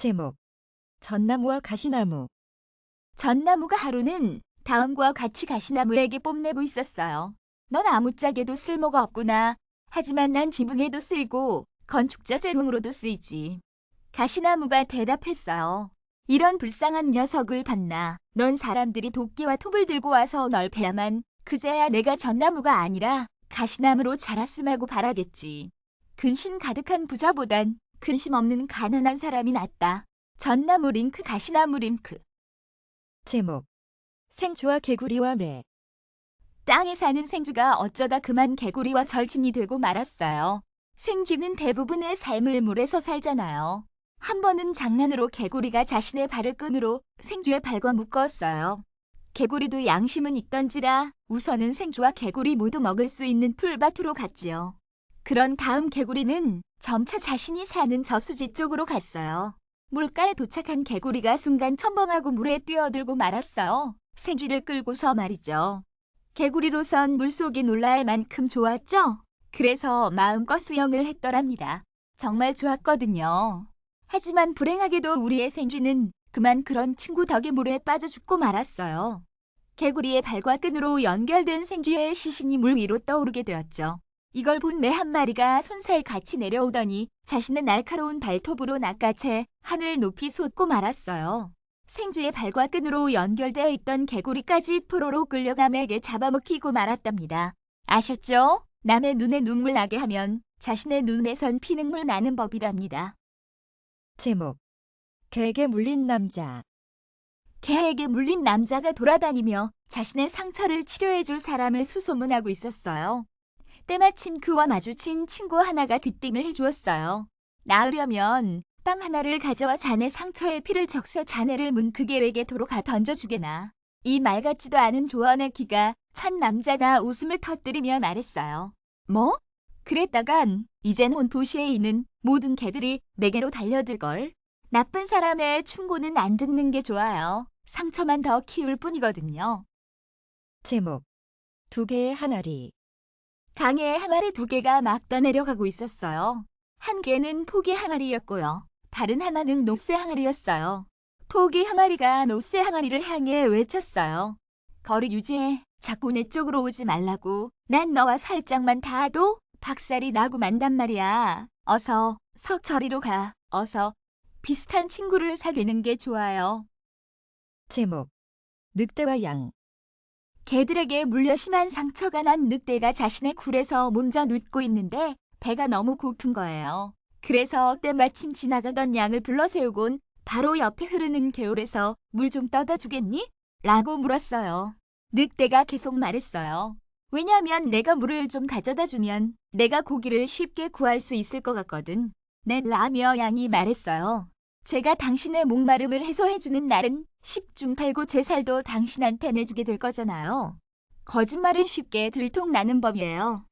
제목 전나무와 가시나무 전나무가 하루는 다음과 같이 가시나무에게 뽐내고 있었어요. 넌 아무짝에도 쓸모가 없구나. 하지만 난 지붕에도 쓰이고 건축자 재능으로도 쓰이지. 가시나무가 대답했어요. 이런 불쌍한 녀석을 봤나. 넌 사람들이 도끼와 톱을 들고 와서 널 베야만 그제야 내가 전나무가 아니라 가시나무로 자랐음 하고 바라겠지. 근심 가득한 부자보단 근심 없는 가난한 사람이 낫다. 전나무 링크 가시나무 링크. 제목 생주와 개구리와 매 땅에 사는 생쥐가 어쩌다 그만 개구리와 절친이 되고 말았어요. 생쥐는 대부분의 삶을 물에서 살잖아요. 한 번은 장난으로 개구리가 자신의 발을 끈으로 생쥐의 발과 묶었어요. 개구리도 양심은 있던지라 우선은 생쥐와 개구리 모두 먹을 수 있는 풀밭으로 갔지요. 그런 다음 개구리는 점차 자신이 사는 저수지 쪽으로 갔어요. 물가에 도착한 개구리가 순간 첨벙하고 물에 뛰어들고 말았어요. 생쥐를 끌고서 말이죠. 개구리로선 물속이 놀라할 만큼 좋았죠? 그래서 마음껏 수영을 했더랍니다. 정말 좋았거든요. 하지만 불행하게도 우리의 생쥐는 그만 그런 친구 덕에 물에 빠져 죽고 말았어요. 개구리의 발과 끈으로 연결된 생쥐의 시신이 물 위로 떠오르게 되었죠. 이걸 본 매 한 마리가 손살 같이 내려오더니 자신의 날카로운 발톱으로 낚아채 하늘 높이 솟고 말았어요. 생쥐의 발과 끈으로 연결되어 있던 개구리까지 포로로 끌려가 맥에 잡아먹히고 말았답니다. 아셨죠? 남의 눈에 눈물 나게 하면 자신의 눈에선 피눈물 나는 법이랍니다. 제목 개에게 물린 남자 개에게 물린 남자가 돌아다니며 자신의 상처를 치료해줄 사람을 수소문하고 있었어요. 때마침 그와 마주친 친구 하나가 귀띔을 해주었어요. 나으려면 빵 하나를 가져와 자네 상처에 피를 적셔 자네를 문그 도로 가 던져주게나. 이 말 같지도 않은 조언의 기가 첫 남자가 웃음을 터뜨리며 말했어요. 뭐? 그랬다간 이젠 온 도시에 있는 모든 개들이 내게로 달려들걸. 나쁜 사람의 충고는 안 듣는 게 좋아요. 상처만 더 키울 뿐이거든요. 제목 두 개의 하나리 강에 항아리 두 개가 막 떠내려가고 있었어요. 한 개는 포기 항아리였고요. 다른 하나는 노쇠 항아리였어요. 포기 항아리가 노쇠 항아리를 향해 외쳤어요. 거리 유지해. 자꾸 내 쪽으로 오지 말라고. 난 너와 살짝만 닿아도 박살이 나고 만단 말이야. 어서 석 저리로 가. 어서 비슷한 친구를 사귀는 게 좋아요. 제목 늑대와 양 개들에게 물려 심한 상처가 난 늑대가 자신의 굴에서 먼저 눕고 있는데 배가 너무 고픈 거예요. 그래서 때마침 지나가던 양을 불러 세우곤 바로 옆에 흐르는 개울에서 물 좀 떠다 주겠니? 라고 물었어요. 늑대가 계속 말했어요. 왜냐면 내가 물을 좀 가져다 주면 내가 고기를 쉽게 구할 수 있을 것 같거든. 네, 라며 양이 말했어요. 제가 당신의 목마름을 해소해주는 날은 10중 8구 제 살도 당신한테 내주게 될 거잖아요. 거짓말은 쉽게 들통나는 법이에요.